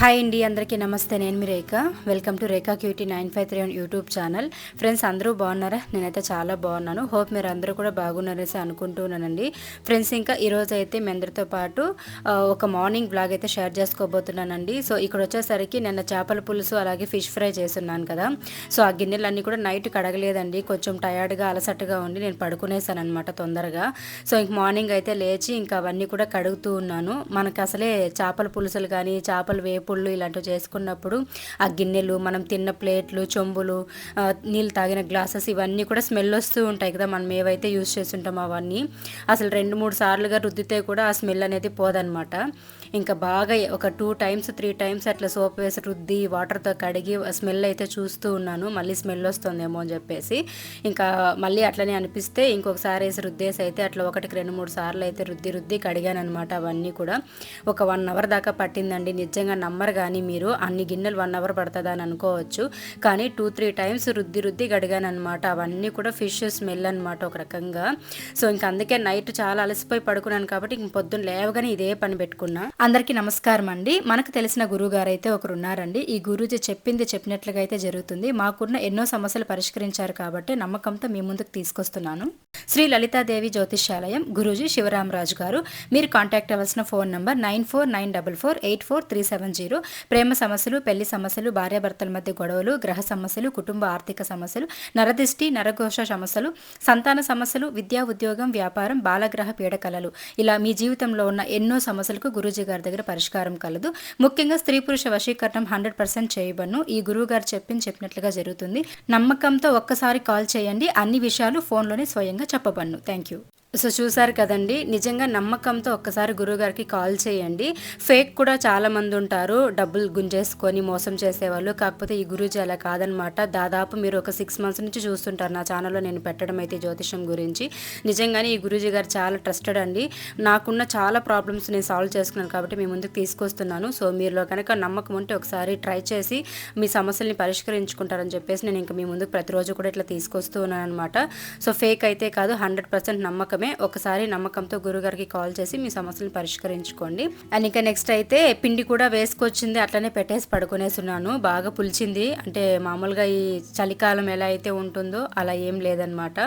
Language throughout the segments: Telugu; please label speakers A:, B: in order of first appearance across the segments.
A: హాయ్ అండి అందరికీ నమస్తే. నేను మీ Rekha. Welcome to Rekha QT nine five three YouTube channel friends అందరూ బాగున్నారా? నేనైతే చాలా బాగున్నాను. హోప్ మీరు అందరూ కూడా బాగున్నారనేసి అనుకుంటున్నానండి. ఫ్రెండ్స్ ఇంకా ఈరోజు అయితే మీ అందరితో పాటు ఒక మార్నింగ్ బ్లాగ్ అయితే షేర్ చేసుకోబోతున్నానండి. సో ఇక్కడ వచ్చేసరికి నిన్న చేపల పులుసు అలాగే ఫిష్ ఫ్రై చేస్తున్నాను కదా. సో ఆ గిన్నెలన్నీ కూడా నైట్ కడగలేదండి కొంచెం టయర్డ్గా అలసటగా ఉండి నేను పడుకునేసాను అనమాట తొందరగా. సో ఇంక మార్నింగ్ అయితే లేచి ఇంకా అవన్నీ కూడా కడుగుతూ ఉన్నాను. మనకు అసలే చేపల పులుసులు కానీ చేపలు వేపు పుళ్ళు ఇలాంటివి చేసుకున్నప్పుడు ఆ గిన్నెలు మనం తిన్న ప్లేట్లు చెంబులు నీళ్ళు తాగిన గ్లాసెస్ ఇవన్నీ కూడా స్మెల్ వస్తూ ఉంటాయి కదా. మనం ఏవైతే యూస్ చేస్తుంటామో అవన్నీ అసలు రెండు మూడు సార్లుగా రుద్దితే కూడా ఆ స్మెల్ అనేది పోదనమాట ఇంకా బాగా ఒక టూ టైమ్స్ త్రీ టైమ్స్ అట్లా సోప్ వేసి రుద్ది వాటర్తో కడిగి స్మెల్ అయితే చూస్తూ ఉన్నాను. మళ్ళీ స్మెల్ వస్తుందేమో అని చెప్పేసి. ఇంకా మళ్ళీ అట్లనే అనిపిస్తే ఇంకొకసారి వేసి రుద్దేసి అయితే అట్లా ఒకటికి రెండు మూడు సార్లు అయితే రుద్ది రుద్ది కడిగాను అనమాట అవన్నీ కూడా. ఒక వన్ అవర్ దాకా పట్టిందండి. నిజంగా నమ్మ నమ్మరు కానీ మీరు అన్ని గిన్నెలు వన్ అవర్ పడుతుంది అని అనుకోవచ్చు. కానీ టూ త్రీ టైమ్స్ రుద్ది రుద్ది కడిగాను అనమాట అవన్నీ కూడా ఫిష్ స్మెల్ అనమాట ఒక రకంగా. సో ఇంక అందుకే నైట్ చాలా అలసిపోయి పడుకున్నాను కాబట్టి ఇంక పొద్దున్న లేవగానే ఇదే పని పెట్టుకున్నా. అందరికీ నమస్కారం అండి. మనకు తెలిసిన గురువు గారు అయితే ఒకరు ఉన్నారండి. ఈ గురూజీ చెప్పింది చెప్పినట్లుగా అయితే జరుగుతుంది. మాకున్న ఎన్నో సమస్యలు పరిష్కరించారు కాబట్టి నమ్మకంతో మీ ముందుకు తీసుకొస్తున్నాను. శ్రీ లలితాదేవి జ్యోతిష్యాలయం గురూజీ శివరామరాజు గారు. మీరు కాంటాక్ట్ అవ్వాల్సిన phone number nine four nine double four eight four three seven zero ప్రేమ సమస్యలు పెళ్ళి సమస్యలు భార్యాభర్తల మధ్య గొడవలు గ్రహ సమస్యలు కుటుంబ ఆర్థిక సమస్యలు నరదిష్టి నరఘోష సమస్యలు సంతాన సమస్యలు విద్యా ఉద్యోగం వ్యాపారం బాలగ్రహ పీడకలలు ఇలా మీ జీవితంలో ఉన్న ఎన్నో సమస్యలకు గురూజీ గారి దగ్గర పరిష్కారం కలదు. ముఖ్యంగా స్త్రీ పురుష వశీకరణం హండ్రెడ్ పర్సెంట్ చేయబను ఈ గురువు గారు చెప్పింది చెప్పినట్లుగా జరుగుతుంది. నమ్మకంతో ఒక్కసారి కాల్ చేయండి. అన్ని విషయాలు ఫోన్లోనే స్వయంగా చెప్పబన్ను. Thank you. సో చూసారు కదండి నిజంగా నమ్మకంతో ఒక్కసారి గురువుగారికి కాల్ చేయండి. ఫేక్ కూడా చాలామంది ఉంటారు డబ్బులు గుంజేసుకొని మోసం చేసేవాళ్ళు. కాకపోతే ఈ గురూజీ అలా కాదనమాట. దాదాపు మీరు ఒక సిక్స్ మంత్స్ నుంచి చూస్తుంటారు. నా ఛానల్లో నేను పెట్టడం అయితే జ్యోతిషం గురించి. నిజంగానే ఈ గురూజీ గారు చాలా ట్రస్టెడ్ అండి. నాకున్న చాలా ప్రాబ్లమ్స్ నేను సాల్వ్ చేసుకున్నాను కాబట్టి మీ ముందుకు తీసుకొస్తున్నాను. సో మీరులో కనుక నమ్మకం ఉంటే ఒకసారి ట్రై చేసి మీ సమస్యల్ని పరిష్కరించుకుంటారని చెప్పేసి నేను ఇంకా మీ ముందుకు ప్రతిరోజు కూడా ఇట్లా తీసుకొస్తూ ఉన్నాను అనమాట సో ఫేక్ అయితే కాదు హండ్రెడ్ పర్సెంట్ నమ్మకం. నమ్మకమే ఒకసారి నమ్మకంతో గురుగారికి కాల్ చేసి మీ సమస్యలను పరిష్కరించుకోండి. అండ్ ఇంకా నెక్స్ట్ అయితే పిండి కూడా వేసుకొచ్చింది అట్లనే పెట్టేసి పడుకునేస్తున్నాను బాగా పులిచింది. అంటే మామూలుగా ఈ చలికాలం ఎలా అయితే ఉంటుందో అలా ఏం లేదనమాట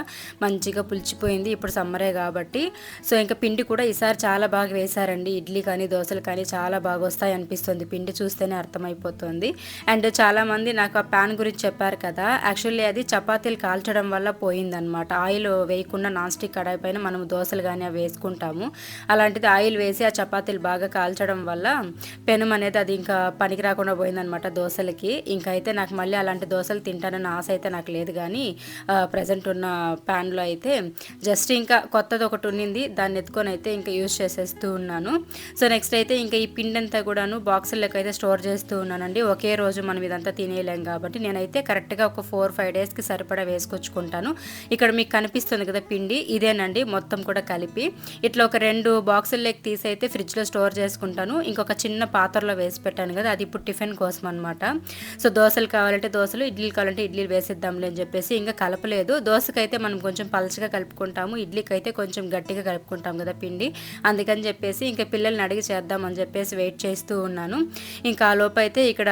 A: మంచిగా పులిచిపోయింది. ఇప్పుడు సమ్మరే కాబట్టి. సో ఇంకా పిండి కూడా ఈసారి చాలా బాగా వేశారండి. ఇడ్లీ కానీ దోశలు కానీ చాలా బాగా వస్తాయి అనిపిస్తుంది. పిండి చూస్తేనే అర్థమైపోతుంది. అండ్ చాలామంది నాకు ఆ ప్యాన్ గురించి చెప్పారు కదా. యాక్చువల్లీ అది చపాతీలు కాల్చడం వల్ల పోయిందనమాట ఆయిల్ వేయకుండా నాన్ స్టిక్ కడాయి పైన మనం దోశలు కానీ అవి వేసుకుంటాము. అలాంటిది ఆయిల్ వేసి ఆ చపాతీలు బాగా కాల్చడం వల్ల పెనం అనేది అది ఇంకా పనికి రాకుండా పోయిందనమాట దోశలకి. ఇంకా అయితే నాకు మళ్ళీ అలాంటి దోశలు తింటానన్న ఆశ అయితే నాకు లేదు కానీ ప్రజెంట్ ఉన్న ప్యాన్లో అయితే జస్ట్ ఇంకా కొత్తది ఒకటి ఉన్నింది. దాన్ని ఎత్తుకొని అయితే ఇంకా యూజ్ చేసేస్తూ ఉన్నాను. సో నెక్స్ట్ అయితే ఇంకా ఈ పిండి అంతా కూడాను బాక్సుల్లోకి అయితే స్టోర్ చేస్తూ ఉన్నానండి. ఒకే రోజు మనం ఇదంతా తినేయలేం కాబట్టి నేనైతే కరెక్ట్గా ఒక ఫోర్ ఫైవ్ డేస్కి సరిపడా వేసుకొచ్చుకుంటాను. ఇక్కడ మీకు కనిపిస్తుంది కదా పిండి. ఇదేనండి మొత్తం కూడా కలిపి ఇట్లా ఒక రెండు బాక్సుల్లోకి తీసి అయితే ఫ్రిడ్జ్లో స్టోర్ చేసుకుంటాను. ఇంకొక చిన్న పాత్రలో వేసి పెట్టాను కదా అది ఇప్పుడు టిఫిన్ కోసం అనమాట సో దోశలు కావాలంటే దోశలు ఇడ్లీలు కావాలంటే ఇడ్లీలు వేసేద్దాంలే అని చెప్పేసి ఇంకా కలపలేదు. దోశకైతే మనం కొంచెం పలచగా కలుపుకుంటాము ఇడ్లీకి అయితే కొంచెం గట్టిగా కలుపుకుంటాం కదా పిండి. అందుకని చెప్పేసి ఇంకా పిల్లల్ని అడిగి చేద్దామని చెప్పేసి వెయిట్ చేస్తూ ఉన్నాను. ఇంకా ఆ లోపైతే ఇక్కడ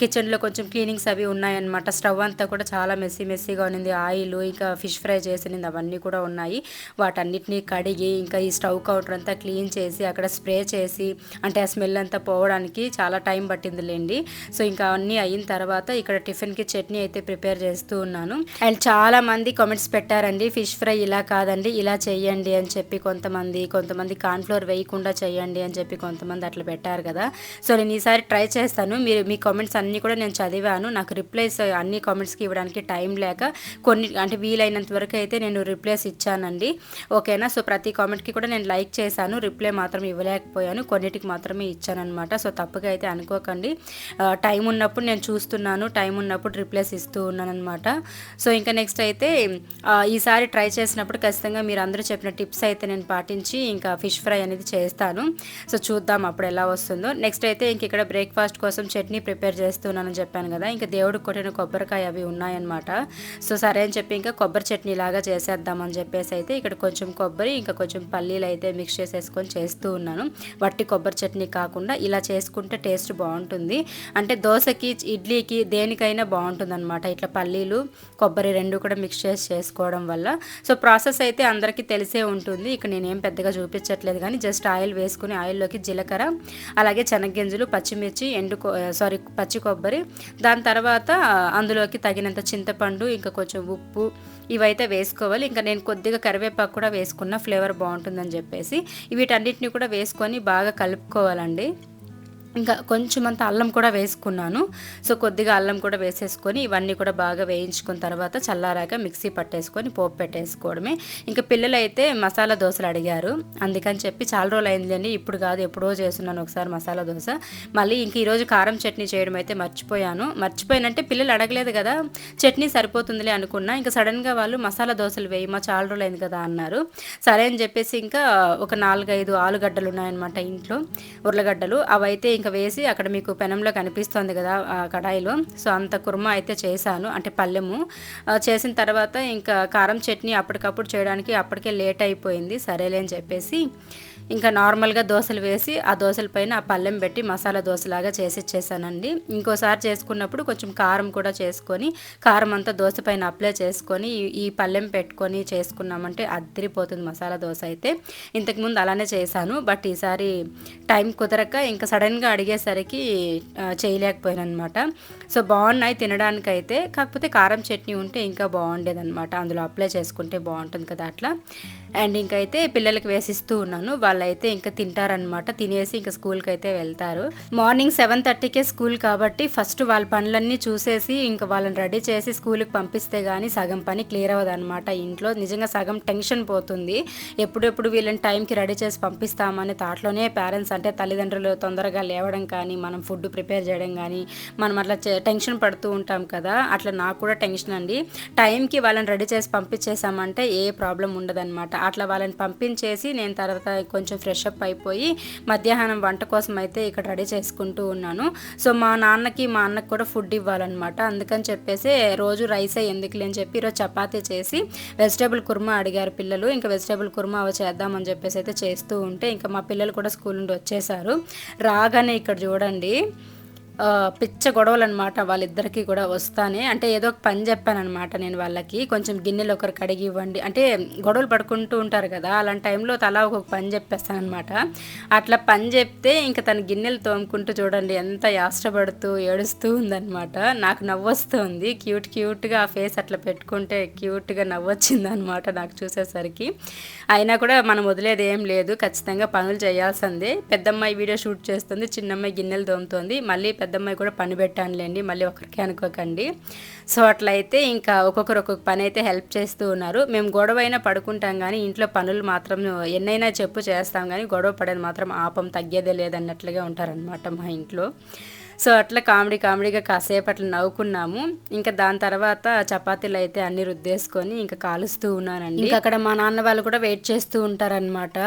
A: కిచెన్లో కొంచెం క్లీనింగ్స్ అవి ఉన్నాయన్నమాట. స్టవ్ అంతా కూడా చాలా మెస్సీ మెస్సీగా ఉన్నింది. ఆయిల్ ఇంకా ఫిష్ ఫ్రై చేసినది. అవన్నీ కూడా ఉన్నాయి. వాటన్నిటిని కడిగి ఇంకా ఈ స్టవ్ కౌంటర్ అంతా క్లీన్ చేసి అక్కడ స్ప్రే చేసి అంటే ఆ స్మెల్ అంతా పోవడానికి చాలా టైం పట్టిందిలేండి. సో ఇంకా అన్నీ అయిన తర్వాత ఇక్కడ టిఫిన్కి చట్నీ అయితే ప్రిపేర్ చేస్తూ ఉన్నాను. అండ్ చాలా మంది కామెంట్స్ పెట్టారండి ఫిష్ ఫ్రై ఇలా కాదండి ఇలా చేయండి అని చెప్పి కొంతమంది కొంతమంది కార్న్ఫ్లోర్ వేయకుండా చేయండి అని చెప్పి కొంతమంది అట్లా పెట్టారు కదా. సో నేను ఈసారి ట్రై చేస్తాను. మీరు మీ కామెంట్స్ అన్నీ కూడా నేను చదివాను. నాకు రిప్లైస్ అన్ని కామెంట్స్కి ఇవ్వడానికి టైం లేక కొన్ని అంటే వీలైనంత వరకు అయితే నేను రిప్లైస్ ఇచ్చానండి. ఓకేనా? సో ప్రతి కామెంట్కి కూడా నేను లైక్ చేశాను. రిప్లై మాత్రం ఇవ్వలేకపోయాను. కొన్నిటికి మాత్రమే ఇచ్చానమాట సో తప్పుగా అయితే అనుకోకండి. టైం ఉన్నప్పుడు నేను చూస్తున్నాను. టైం ఉన్నప్పుడు రిప్లైస్ ఇస్తూ ఉన్నాను అనమాట సో ఇంకా నెక్స్ట్ అయితే ఈసారి ట్రై చేసినప్పుడు ఖచ్చితంగా మీరు అందరూ చెప్పిన టిప్స్ అయితే నేను పాటించి ఇంకా ఫిష్ ఫ్రై అనేది చేస్తాను. సో చూద్దాం అప్పుడు ఎలా వస్తుందో. నెక్స్ట్ అయితే ఇంక ఇక్కడ బ్రేక్ఫాస్ట్ కోసం చట్నీ ప్రిపేర్ ప్రిపేర్ చేస్తున్నానని చెప్పాను కదా ఇంకా దేవుడికి కొట్టిన కొబ్బరికాయ అవి ఉన్నాయన్నమాట. సో సరే అని చెప్పి ఇంకా కొబ్బరి చట్నీ లాగా చేసేద్దామని చెప్పేసి అయితే ఇక్కడ కొంచెం కొబ్బరి ఇంకా కొంచెం పల్లీలు అయితే మిక్స్ చేసేసుకొని చేస్తూ ఉన్నాను. వట్టి కొబ్బరి చట్నీ కాకుండా ఇలా చేసుకుంటే టేస్ట్ బాగుంటుంది. అంటే దోశకి ఇడ్లీకి దేనికైనా బాగుంటుంది అనమాట ఇట్లా పల్లీలు కొబ్బరి రెండు కూడా మిక్స్ చేసి చేసుకోవడం వల్ల. సో ప్రాసెస్ అయితే అందరికీ తెలిసే ఉంటుంది. ఇక నేనేం పెద్దగా చూపించట్లేదు కానీ జస్ట్ ఆయిల్ వేసుకుని ఆయిల్లోకి జీలకర్ర అలాగే శనగ్గింజలు పచ్చిమిర్చి ఎండు సారీ పచ్చి కొబ్బరి. దాని తర్వాత అందులోకి తగినంత చింతపండు ఇంకా కొంచెం ఉప్పు ఇవైతే వేసుకోవాలి. ఇంకా నేను కొద్దిగా కరివేపాకు కూడా వేసుకున్న ఫ్లేవర్ బాగుంటుందని చెప్పేసి వీటన్నిటిని కూడా వేసుకొని బాగా కలుపుకోవాలండి. ఇంకా కొంచెం అంత అల్లం కూడా వేసుకున్నాను. సో కొద్దిగా అల్లం కూడా వేసేసుకొని ఇవన్నీ కూడా బాగా వేయించుకున్న తర్వాత చల్లారాక మిక్సీ పట్టేసుకొని పోపు పెట్టేసుకోవడమే. ఇంకా పిల్లలు అయితే మసాలా దోశలు అడిగారు. అందుకని చెప్పి చాలా రోజులు అయిందండి ఇప్పుడు కాదు ఎప్పుడో చేస్తున్నాను ఒకసారి మసాలా దోశ. మళ్ళీ ఇంక ఈరోజు కారం చట్నీ చేయడం అయితే మర్చిపోయాను. మర్చిపోయానంటే పిల్లలు అడగలేదు కదా చట్నీ సరిపోతుందిలే అనుకున్నా ఇంకా సడన్గా వాళ్ళు మసాలా దోశలు వేయమా చాలా రోజులు అయింది కదా అన్నారు. సరే అని చెప్పేసి ఇంకా ఒక నాలుగైదు ఆలుగడ్డలు ఉన్నాయన్నమాట ఇంట్లో ఉర్లగడ్డలు. అవైతే ఇంకా ఇంకా వేసి అక్కడ మీకు పెనంలో కనిపిస్తుంది కదా ఆ కడాయిలో. సో అంత కుర్మా అయితే చేశాను అంటే పల్లెము. చేసిన తర్వాత ఇంకా కారం చట్నీ అప్పటికప్పుడు చేయడానికి అప్పటికే లేట్ అయిపోయింది సరేలే అని చెప్పేసి. ఇంకా నార్మల్గా దోశలు వేసి ఆ దోశల పైన ఆ పల్లెం పెట్టి మసాలా దోశలాగా చేసి ఇచ్చేసానండి. ఇంకోసారి చేసుకున్నప్పుడు కొంచెం కారం కూడా చేసుకొని కారం అంతా దోశ పైన అప్లై చేసుకొని ఈ పల్లెం పెట్టుకొని చేసుకున్నామంటే అద్దరిపోతుంది మసాలా దోశ అయితే. ఇంతకుముందు అలానే చేశాను బట్ ఈసారి టైం కుదరక ఇంకా సడన్గా అడిగేసరికి చేయలేకపోయాను అనమాట సో బాగున్నాయి తినడానికి అయితే కాకపోతే కారం చట్నీ ఉంటే ఇంకా బాగుండేదన్నమాట. అందులో అప్లై చేసుకుంటే బాగుంటుంది కదా అట్లా. అండ్ ఇంకైతే పిల్లలకి వేసిస్తూ ఉన్నాను వాళ్ళ అయితే ఇంకా తింటారనమాట తినేసి ఇంకా స్కూల్కి అయితే వెళ్తారు. మార్నింగ్ సెవెన్ థర్టీకే స్కూల్ కాబట్టి ఫస్ట్ వాళ్ళ పనులన్నీ చూసేసి ఇంకా వాళ్ళని రెడీ చేసి స్కూల్కి పంపిస్తే కానీ సగం పని క్లియర్ అవ్వదు అనమాట ఇంట్లో నిజంగా సగం టెన్షన్ పోతుంది. ఎప్పుడెప్పుడు వీళ్ళని టైంకి రెడీ చేసి పంపిస్తామని తాట్లోనే పేరెంట్స్ అంటే తల్లిదండ్రులు తొందరగా లేవడం కానీ మనం ఫుడ్ ప్రిపేర్ చేయడం కానీ మనం అట్లా టెన్షన్ పడుతూ ఉంటాం కదా. అట్లా నాకు కూడా టెన్షన్ అండి. టైంకి వాళ్ళని రెడీ చేసి పంపించేసామంటే ఏ ప్రాబ్లం ఉండదన్నమాట. అట్లా వాళ్ళని పంపించేసి నేను తర్వాత కొంచెం కొంచెం ఫ్రెష్ అప్ అయిపోయి మధ్యాహ్నం వంట కోసం అయితే ఇక్కడ రెడీ చేసుకుంటూ ఉన్నాను. సో మా నాన్నకి మా అన్నకి కూడా ఫుడ్ ఇవ్వాలన్నమాట. అందుకని చెప్పేసి రోజు రైసే ఎందుకులే అని చెప్పి ఈరోజు చపాతీ చేసి వెజిటేబుల్ కుర్మా అడిగారు పిల్లలు. ఇంకా వెజిటేబుల్ కుర్మా అవి చేద్దామని చెప్పేసి అయితే చేస్తూ ఉంటే ఇంకా మా పిల్లలు కూడా స్కూల్ నుండి వచ్చేసారు. రాగానే ఇక్కడ చూడండి. పిచ్చ గొడవలు అనమాట వాళ్ళిద్దరికీ కూడా వస్తానే. అంటే ఏదో ఒక పని చెప్పాను అనమాట నేను వాళ్ళకి. కొంచెం గిన్నెలు ఒకరు కడిగి ఇవ్వండి. అంటే గొడవలు పడుకుంటూ ఉంటారు కదా అలాంటి టైంలో తలా ఒక పని చెప్పేస్తాను అనమాట అట్లా పని చెప్తే ఇంకా తన గిన్నెలు తోముకుంటూ చూడండి ఎంత యాష్టపడుతూ ఏడుస్తూ ఉందనమాట. నాకు నవ్వొస్తుంది. క్యూట్ క్యూట్గా ఆ ఫేస్ అట్లా పెట్టుకుంటే క్యూట్గా నవ్వొచ్చింది అనమాట నాకు చూసేసరికి. అయినా కూడా మనం వదిలేది ఏం లేదు. ఖచ్చితంగా పనులు చేయాల్సిందే. పెద్దమ్మాయి వీడియో షూట్ చేస్తుంది చిన్నమ్మాయి గిన్నెలు తోముతోంది. మళ్ళీ పెద్దమ్మాయి కూడా పని పెట్టానులేండి మళ్ళీ ఒకరికి అనుకోకండి. సో అట్లయితే ఇంకా ఒక్కొక్కరు ఒక్కొక్క పని అయితే హెల్ప్ చేస్తూ ఉన్నారు. మేము గొడవ అయినా పడుకుంటాం కానీ ఇంట్లో పనులు మాత్రం ఎన్నైనా చెప్పు చేస్తాం కానీ గొడవ పడేది మాత్రం ఆపం తగ్గేదే లేదన్నట్లుగా ఉంటారనమాట మా ఇంట్లో. సో అట్లా కామెడీ కామెడీగా కాసేపు అట్లా నవ్వుకున్నాము. ఇంకా దాని తర్వాత చపాతీలు అయితే అన్ని రుద్దేసుకొని ఇంకా కాలుస్తూ ఉన్నానండి. ఇంకా అక్కడ మా నాన్న వాళ్ళు కూడా వెయిట్ చేస్తూ ఉంటారనమాట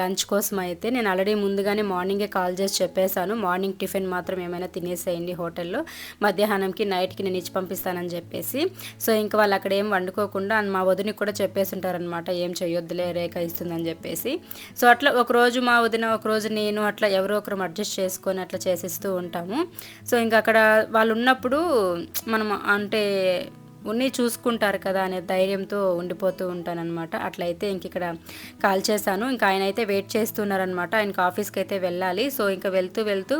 A: లంచ్ కోసం అయితే నేను ఆల్రెడీ ముందుగానే మార్నింగే కాల్ చేసి చెప్పేశాను. మార్నింగ్ టిఫిన్ మాత్రం ఏమైనా తినేసేయండి హోటల్లో. మధ్యాహ్నంకి నైట్కి నేను ఇచ్చి పంపిస్తానని చెప్పేసి. సో ఇంకా వాళ్ళు అక్కడ ఏం వండుకోకుండా మా వదినకి కూడా చెప్పేసి ఉంటారనమాట ఏం చేయొద్దులే రేఖ ఇస్తుందని చెప్పేసి. సో అట్లా ఒకరోజు మా వదిన ఒకరోజు నేను అట్లా ఎవరో ఒకరు అడ్జస్ట్ చేసుకొని అట్లా చేసిస్తూ ఉంటాము. సో ఇంకా అక్కడ వాళ్ళు ఉన్నప్పుడు మనం అంటే ఉన్ని చూసుకుంటారు కదా అనే ధైర్యంతో ఉండిపోతూ ఉంటానన్నమాట. అట్లయితే ఇంక ఇక్కడ కాల్ చేశాను. ఇంకా ఆయన అయితే వెయిట్ చేస్తున్నారనమాట ఆయనకి ఆఫీస్కి అయితే వెళ్ళాలి. సో ఇంకా వెళ్తూ వెళ్తూ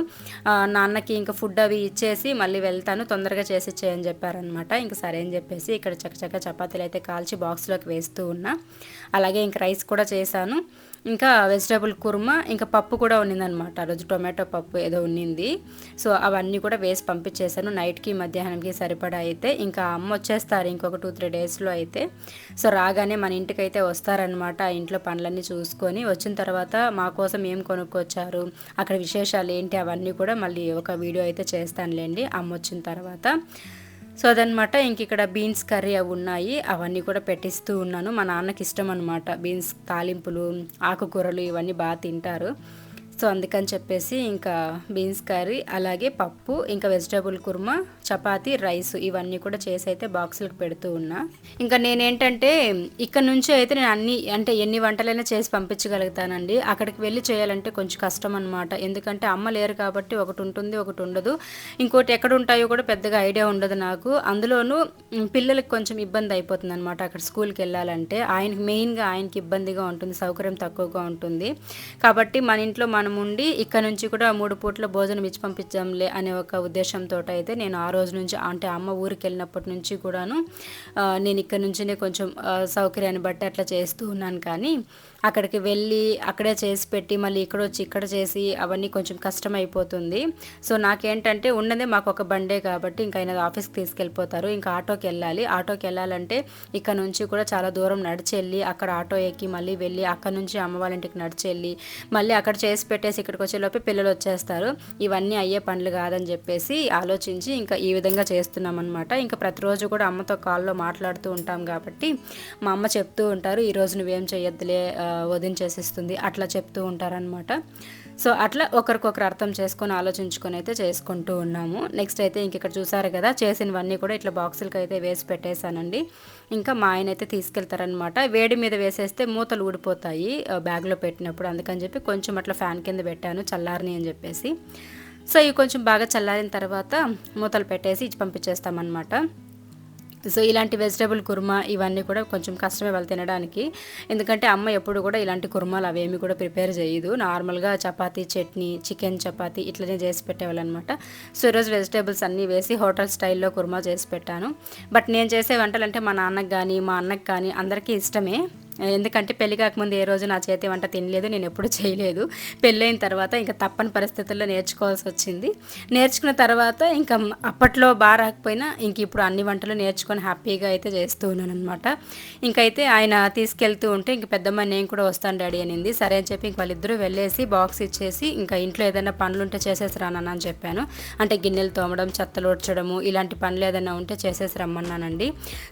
A: నాన్నకి ఇంకా ఫుడ్ అవి ఇచ్చేసి మళ్ళీ వెళ్తాను. తొందరగా చేసి చేయని చెప్పారనమాట ఇంకా సరే అని చెప్పేసి ఇక్కడ చక్కచక్క చపాతీలు అయితే కాల్చి బాక్స్లోకి వేస్తూ ఉన్నా. అలాగే ఇంక రైస్ కూడా చేశాను. ఇంకా వెజిటేబుల్ కుర్మా ఇంకా పప్పు కూడా ఉన్నిందనమాట ఆ రోజు టొమాటో పప్పు ఏదో ఉన్నింది. సో అవన్నీ కూడా వేసి పంపించేశాను. నైట్కి మధ్యాహ్నంకి సరిపడా అయితే ఇంకా అమ్మ వచ్చేస్తారు ఇంకొక టూ త్రీ డేస్లో అయితే. సో రాగానే మన ఇంటికి అయితే వస్తారనమాట ఆ ఇంట్లో పనులన్నీ చూసుకొని. వచ్చిన తర్వాత మా కోసం ఏం కొనుక్కొచ్చారు అక్కడ విశేషాలు ఏంటి అవన్నీ కూడా మళ్ళీ ఒక వీడియో అయితే చేస్తానులేండి. అమ్మ వచ్చిన తర్వాత సో అదనమాట ఇంక ఇక్కడ బీన్స్ కర్రీ అవి ఉన్నాయి. అవన్నీ కూడా పెట్టిస్తూ ఉన్నాను. మా నాన్నకి ఇష్టం అనమాట బీన్స్ తాలింపులు ఆకుకూరలు ఇవన్నీ బాగా తింటారు. సో అందుకని చెప్పేసి ఇంకా బీన్స్ కర్రీ అలాగే పప్పు ఇంకా వెజిటేబుల్ కుర్మా చపాతీ రైస్ ఇవన్నీ కూడా చేసి అయితే బాక్సులకు పెడుతూ ఉన్నా. ఇంకా నేనేంటంటే ఇక్కడ నుంచి అయితే నేను అన్ని అంటే ఎన్ని వంటలైనా చేసి పంపించగలుగుతానండి. అక్కడికి వెళ్ళి చేయాలంటే కొంచెం కష్టం అనమాట ఎందుకంటే అమ్మ లేరు కాబట్టి ఒకటి ఉంటుంది ఒకటి ఉండదు. ఇంకోటి ఎక్కడ ఉంటాయో కూడా పెద్దగా ఐడియా ఉండదు నాకు. అందులోనూ పిల్లలకి కొంచెం ఇబ్బంది అయిపోతుంది అనమాట అక్కడ స్కూల్కి వెళ్ళాలంటే. ఆయనకి మెయిన్గా ఆయనకి ఇబ్బందిగా ఉంటుంది సౌకర్యం తక్కువగా ఉంటుంది. కాబట్టి మన ఇంట్లో మనం ఉండి ఇక్కడ నుంచి కూడా మూడు పూట్ల భోజనం ఇచ్చి పంపించాంలే అనే ఒక ఉద్దేశంతో అయితే నేను ఆ రోజు నుంచి అంటే అమ్మ ఊరికి వెళ్ళినప్పటి నుంచి కూడాను నేను ఇక్కడ నుంచినే కొంచెం సౌకర్యాన్ని బట్టి అట్లా చేస్తూ ఉన్నాను. కానీ అక్కడికి వెళ్ళి అక్కడే చేసి పెట్టి మళ్ళీ ఇక్కడ వచ్చి ఇక్కడ చేసి అవన్నీ కొంచెం కష్టం అయిపోతుంది సో నాకేంటంటే ఉన్నదే మాకు ఒక బండే కాబట్టి ఇంకా ఆయన ఆఫీస్కి తీసుకెళ్ళిపోతారు. ఇంకా ఆటోకి వెళ్ళాలి. ఆటోకి వెళ్ళాలంటే ఇక్కడ నుంచి కూడా చాలా దూరం నడిచి వెళ్ళి అక్కడ ఆటో ఎక్కి మళ్ళీ వెళ్ళి అక్కడ నుంచి అమ్మ వాళ్ళ ఇంటికి నడిచి వెళ్ళి మళ్ళీ అక్కడ చేసి పెట్టేసి ఇక్కడికి వచ్చేలోపే పిల్లలు వచ్చేస్తారు. ఇవన్నీ అయ్యే పనులు కాదని చెప్పేసి ఆలోచించి ఇంకా ఈ విధంగా చేస్తున్నాం అనమాట ఇంకా ప్రతిరోజు కూడా అమ్మతో కాల్లో మాట్లాడుతూ ఉంటాం కాబట్టి మా అమ్మ చెప్తూ ఉంటారు ఈరోజు నువ్వేం చేయొద్దులే వదించేసిస్తుంది అట్లా చెప్తూ ఉంటారనమాట సో అట్లా ఒకరికొకరు అర్థం చేసుకొని ఆలోచించుకొని అయితే చేసుకుంటూ ఉన్నాము. నెక్స్ట్ అయితే ఇంక ఇక్కడ చూసారు కదా చేసినవన్నీ కూడా ఇట్లా బాక్సులకి అయితే వేసి పెట్టేశానండి. ఇంకా మా ఆయన అయితే తీసుకెళ్తారనమాట వేడి మీద వేసేస్తే మూతలు ఊడిపోతాయి బ్యాగ్లో పెట్టినప్పుడు. అందుకని చెప్పి కొంచెం అట్లా ఫ్యాన్ కింద పెట్టాను చల్లారని అని చెప్పేసి. సో ఇవి కొంచెం బాగా చల్లారిన తర్వాత మూతలు పెట్టేసి ఇచ్చి పంపించేస్తామన్నమాట. సో ఇలాంటి వెజిటేబుల్ కుర్మా ఇవన్నీ కూడా కొంచెం కష్టమే వాళ్ళు తినడానికి. ఎందుకంటే అమ్మ ఎప్పుడు కూడా ఇలాంటి కుర్మాలు అవేమి కూడా ప్రిపేర్ చేయదు. నార్మల్గా చపాతీ చట్నీ చికెన్ చపాతీ ఇట్లనే చేసి పెట్టేవాళ్ళు అనమాట సో ఈరోజు వెజిటేబుల్స్ అన్నీ వేసి హోటల్ స్టైల్లో కుర్మా చేసి పెట్టాను. బట్ నేను చేసే వంటలు అంటే మా నాన్నకి కానీ మా అన్నకి కానీ అందరికీ ఇష్టమే. ఎందుకంటే పెళ్ళి కాకముందు ఏ రోజు నా చేతి వంట తినలేదు నేను ఎప్పుడు చేయలేదు. పెళ్ళైన తర్వాత ఇంకా తప్పని పరిస్థితుల్లో నేర్చుకోవాల్సి వచ్చింది. నేర్చుకున్న తర్వాత ఇంకా అప్పట్లో బాగా రాకపోయినా ఇంక ఇప్పుడు అన్ని వంటలు నేర్చుకొని హ్యాపీగా అయితే చేస్తూ ఉన్నాను అనమాట ఇంకైతే ఆయన తీసుకెళ్తూ ఉంటే ఇంక పెద్దమ్మ నేను కూడా వస్తాను డాడీ అనింది. సరే అని చెప్పి ఇంక వాళ్ళిద్దరూ వెళ్ళేసి బాక్స్ ఇచ్చేసి ఇంకా ఇంట్లో ఏదైనా పనులు ఉంటే చేసేసి రానని అని చెప్పాను. అంటే గిన్నెలు తోమడం చెత్తలోడ్చడము ఇలాంటి పనులు ఏదైనా ఉంటే చేసేసి రమ్మన్నానండి.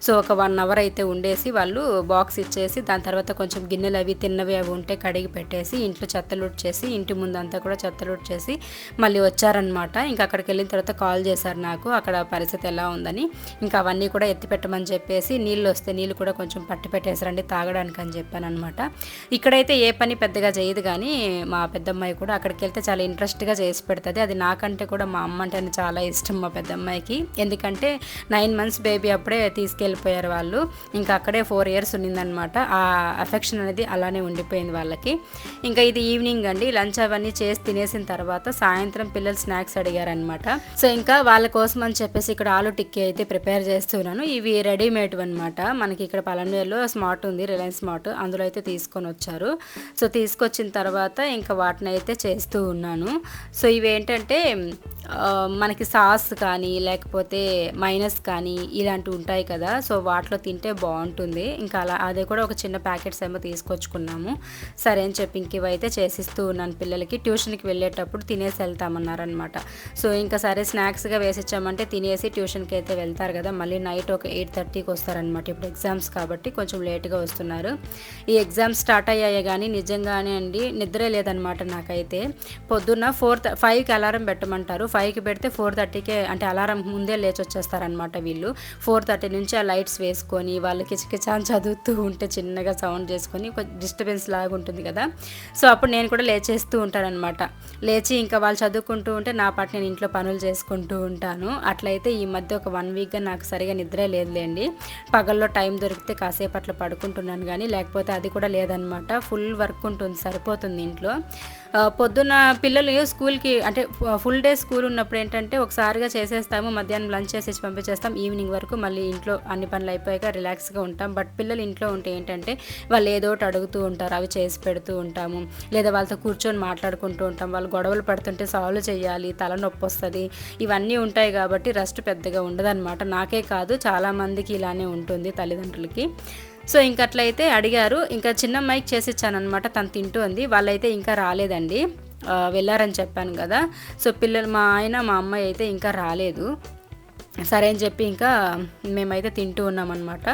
A: సో ఒక వన్ అవర్ అయితే ఉండేసి వాళ్ళు బాక్స్ ఇచ్చేసి దాని తర్వాత కొంచెం గిన్నెలు అవి తిన్నవి అవి ఉంటే కడిగి పెట్టేసి ఇంట్లో చెత్తలుట్ చేసి ఇంటి ముందంతా కూడా చెత్తలుట్ చేసి మళ్ళీ వచ్చారనమాట ఇంకా అక్కడికి వెళ్ళిన తర్వాత కాల్ చేశారు నాకు అక్కడ పరిస్థితి ఎలా ఉందని. ఇంకా అవన్నీ కూడా ఎత్తి పెట్టమని చెప్పేసి నీళ్ళు వస్తే నీళ్ళు కూడా కొంచెం పట్టి పెట్టేశారండి తాగడానికి అని చెప్పాను అనమాట ఇక్కడైతే ఏ పని పెద్దగా చేయదు కానీ మా పెద్దమ్మాయి కూడా అక్కడికి వెళ్తే చాలా ఇంట్రెస్ట్గా చేసి పెడుతుంది. అది నాకంటే కూడా మా అమ్మ అంటే చాలా ఇష్టం మా పెద్దమ్మాయికి. ఎందుకంటే నైన్ మంత్స్ బేబీ అప్పుడే తీసుకెళ్ళిపోయారు వాళ్ళు. ఇంకా అక్కడే ఫోర్ ఇయర్స్ ఉన్నిందనమాట ఆ అఫెక్షన్ అనేది అలానే ఉండిపోయింది వాళ్ళకి. ఇంకా ఇది ఈవినింగ్ అండి. లంచ్ అవన్నీ చేసి తినేసిన తర్వాత సాయంత్రం పిల్లలు స్నాక్స్ అడిగారనమాట సో ఇంకా వాళ్ళ కోసం అని చెప్పేసి ఇక్కడ ఆలు టిక్కీ అయితే ప్రిపేర్ చేస్తున్నాను. ఇవి రెడీమేడ్ అనమాట మనకి ఇక్కడ పలమనేరులో స్మార్ట్ ఉంది రిలయన్స్ స్మార్ట్. అందులో అయితే తీసుకొని వచ్చారు. సో తీసుకొచ్చిన తర్వాత ఇంకా వాటిని అయితే చేస్తూ ఉన్నాను. సో ఇవి ఏంటంటే మనకి సాస్ కానీ లేకపోతే మైనస్ కానీ ఇలాంటివి ఉంటాయి కదా. సో వాటిలో తింటే బాగుంటుంది. ఇంకా అలా అదే కూడా ఒక చిన్న ప్యాకెట్స్ ఏమో తీసుకొచ్చుకున్నాము. సరే అని చెప్పి ఇంక ఇవైతే చేసిస్తూ ఉన్నాను పిల్లలకి. ట్యూషన్కి వెళ్ళేటప్పుడు తినేసి వెళ్తామన్నారనమాట సో ఇంకా సరే స్నాక్స్గా వేసిచ్చామంటే తినేసి ట్యూషన్కి అయితే వెళ్తారు కదా. మళ్ళీ నైట్ ఒక ఎయిట్ థర్టీకి వస్తారనమాట ఇప్పుడు ఎగ్జామ్స్ కాబట్టి కొంచెం లేట్గా వస్తున్నారు. ఈ ఎగ్జామ్స్ స్టార్ట్ అయ్యాయి కానీ నిజంగానే అండి నిద్రే లేదనమాట నాకైతే. పొద్దున్న ఫోర్ ఫైవ్కి అలారం పెట్టమంటారు. ఫైవ్కి పెడితే ఫోర్ థర్టీకే అంటే అలారం ముందే లేచి వచ్చేస్తారనమాట వీళ్ళు. ఫోర్ థర్టీ నుంచి ఆ లైట్స్ వేసుకొని వాళ్ళు కిచకిచాన్ చదువుతూ ఉంటే చిన్నగా సౌండ్ చేసుకొని డిస్టర్బెన్స్ లాగా ఉంటుంది కదా. సో అప్పుడు నేను కూడా లేచేస్తూ ఉంటానన్నమాట. లేచి ఇంకా వాళ్ళు చదువుకుంటూ ఉంటే నా పాటు నేను ఇంట్లో పనులు చేసుకుంటూ ఉంటాను. అట్లయితే ఈ మధ్య ఒక వన్ వీక్గా నాకు సరిగా నిద్ర లేదులేండి. పగల్లో టైం దొరికితే కాసేపు అట్లా పడుకుంటున్నాను కానీ లేకపోతే అది కూడా లేదనమాట ఫుల్ వర్క్ ఉంటుంది సరిపోతుంది ఇంట్లో. పొద్దున్న పిల్లలు స్కూల్కి అంటే ఫుల్ డే స్కూల్ ఉన్నప్పుడు ఏంటంటే ఒకసారిగా చేసేస్తాము మధ్యాహ్నం లంచ్ చేసేసి పంపించేస్తాం ఈవినింగ్ వరకు మళ్ళీ ఇంట్లో అన్ని పనులు అయిపోయాక రిలాక్స్గా ఉంటాం. బట్ పిల్లలు ఇంట్లో ఉంటే ఏంటంటే వాళ్ళు ఏదో ఒకటి అడుగుతూ ఉంటారు అవి చేసి పెడుతూ ఉంటాము. లేదా వాళ్ళతో కూర్చొని మాట్లాడుకుంటూ ఉంటాం. వాళ్ళు గొడవలు పడుతుంటే సాల్వ్ చేయాలి తలనొప్పి వస్తుంది. ఇవన్నీ ఉంటాయి కాబట్టి రెస్ట్ పెద్దగా ఉండదన్నమాట. నాకే కాదు చాలామందికి ఇలానే ఉంటుంది తల్లిదండ్రులకి. సో ఇంక అట్లయితే అడిగారు ఇంకా చిన్న మైక్ చేసి ఇచ్చానమాట తను తింటూ ఉంది వాళ్ళైతే ఇంకా రాలేదండి. వెళ్ళారని చెప్పాను కదా. సో పిల్లలు మా ఆయన మా అమ్మాయి అయితే ఇంకా రాలేదు. సరే అని చెప్పి ఇంకా మేమైతే తింటూ ఉన్నామన్నమాట.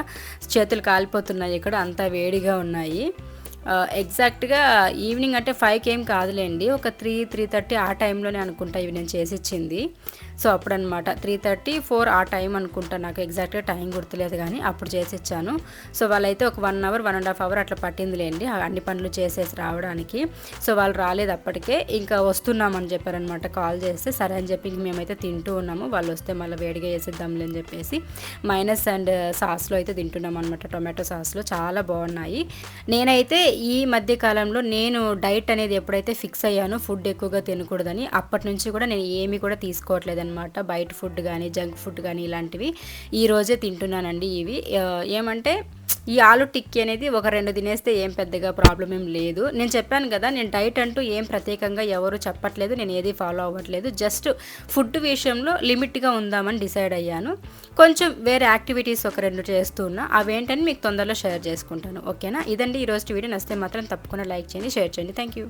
A: చేతులు కాలిపోతున్నాయి ఇక్కడ అంతా వేడిగా ఉన్నాయి. ఎగ్జాక్ట్గా ఈవినింగ్ అంటే ఫైవ్కి ఏం కాదులేండి. ఒక త్రీ త్రీ థర్టీ ఆ టైంలోనే అనుకుంటా ఇవి నేను చేసి ఇచ్చింది సో అప్పుడనమాట త్రీ థర్టీ ఫోర్ ఆ టైం అనుకుంటా. నాకు ఎగ్జాక్ట్గా టైం గుర్తులేదు కానీ అప్పుడు చేసి ఇచ్చాను. సో వాళ్ళైతే ఒక one hour one and half hour అట్లా పట్టిందిలేండి. అన్ని పనులు చేసేసి రావడానికి. సో వాళ్ళు రాలేదు అప్పటికే. ఇంకా వస్తున్నామని చెప్పారనమాట కాల్ చేస్తే సరే అని చెప్పి మేమైతే తింటూ ఉన్నాము. వాళ్ళు వస్తే మళ్ళీ వేడిగా వేసిద్దాంలే అని చెప్పేసి మైనస్ అండ్ సాస్లో అయితే తింటున్నాం అనమాట టొమాటో సాస్లో చాలా బాగున్నాయి. నేనైతే ఈ మధ్య కాలంలో నేను డైట్ అనేది ఎప్పుడైతే ఫిక్స్ అయ్యానో ఫుడ్ ఎక్కువగా తినకూడదని అప్పటి నుంచి కూడా నేను ఏమీ కూడా తీసుకోవట్లేదు. లేదనమాట బయట ఫుడ్ కానీ జంక్ ఫుడ్ కానీ ఇలాంటివి ఈరోజే తింటున్నానండి ఇవి. ఏమంటే ఈ ఆలు టిక్కీ అనేది ఒక రెండు తినేస్తే ఏం పెద్దగా ప్రాబ్లం ఏం లేదు. నేను చెప్పాను కదా నేను డైట్ అంటూ ఏం ప్రత్యేకంగా ఎవరు చెప్పట్లేదు నేను ఏది ఫాలో అవ్వట్లేదు. జస్ట్ ఫుడ్ విషయంలో లిమిట్గా ఉందామని డిసైడ్ అయ్యాను. కొంచెం వేరే యాక్టివిటీస్ ఒక రెండు చేస్తున్నా అవేంటని మీకు తొందరలో షేర్ చేసుకుంటాను. ఓకేనా? ఇదండి ఈరోజు వీడియో. నచ్చితే మాత్రం తప్పకుండా లైక్ చేయండి షేర్ చేయండి. Thank you